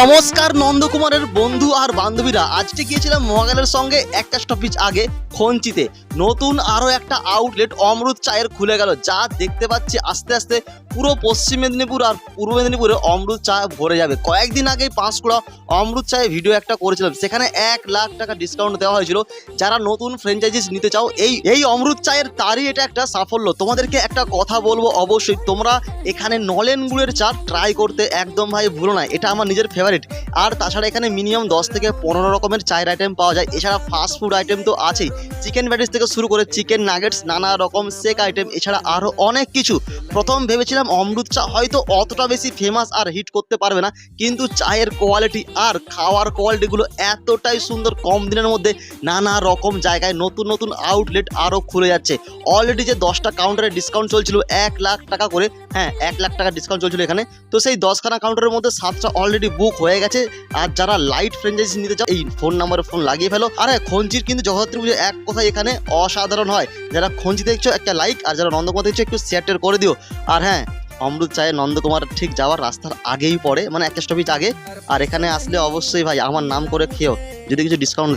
নমস্কার নন্দকুমারের বন্ধু আর বান্ধবীরা। আজকে গিয়েছিলাম মহাগালের সঙ্গে একটা স্টপিজ আগে, খঞ্চিতে। নতুন আরও একটা আউটলেট অমৃত চায়ের খুলে গেল, যা দেখতে পাচ্ছি আস্তে আস্তে পুরো পশ্চিম মেদিনীপুর আর পূর্ব মেদিনীপুরে অমৃত চা ভরে যাবে। কয়েকদিন আগেই পাঁশকুড়া অমৃত চায়ের ভিডিও একটা করেছিলাম। সেখানে এক লাখ টাকা ডিসকাউন্ট দেওয়া হয়েছিল। যারা নতুন ফ্র্যাঞ্চাইজিস নিতে চাও, এই এই অমৃত চায়ের তারই এটা একটা সাফল্য। তোমাদেরকে একটা কথা বলব অবশ্যই, তোমরা এখানে নলেন গুড়ের চা ট্রাই করতে একদম ভাই ভুলো না। এটা আমার নিজের ফেভারিট আর তাছাড়া এখানে মিনিমাম দশ থেকে পনেরো রকমের চায়ের আইটেম পাওয়া যায়। এছাড়া ফাস্ট ফুড আইটেম তো আছেই। চিকেন প্যাটিস থেকে শুরু করে চিকেন নাগেটস নানা রকম সেক আইটেম এছাড়া আরও অনেক কিছু। প্রথম ভেবেছিলাম অমৃত চা হয়তো অতটা বেশি ফেমাস আর হিট করতে পারবে না, কিন্তু চায়ের কোয়ালিটি আর খাওয়ার কোয়ালিটিগুলো এতটাই সুন্দর কম দিনের মধ্যে নানা রকম জায়গায় নতুন নতুন আউটলেট আরও খুলে যাচ্ছে। অলরেডি যে দশটা কাউন্টারে ডিসকাউন্ট চলছিল এক লাখ টাকা করে হ্যাঁ এক লাখ টাকা ডিসকাউন্ট চলছিল এখানে। তো সেই দশখানা কাউন্টারের মধ্যে সাতটা অলরেডি বুক হয়ে গেছে। আর যারা লাইট ফ্র্যাঞ্চাইজি নিতে চাও, এই ফোন নাম্বারে ফোন লাগিয়ে ফেলো। আর হ্যাঁ খঞ্জির কিন্তু জগদ্ধাত্রী পুজো এক কথায় এখানে অসাধারণ হয়। যারা খঞ্জি দেখছ, একটা লাইক আর যারা নন্দকুমার দেখছ, একটু শেয়ার করে দিও। আর হ্যাঁ অমৃত চায়ে নন্দকুমার ঠিক যাওয়ার রাস্তার আগেই পড়ে মানে একটা স্টপিজ আগে। আর এখানে আসলে অবশ্যই ভাই, আমার নাম করে খেয়েও যদি কিছু ডিসকাউন্ট দেয়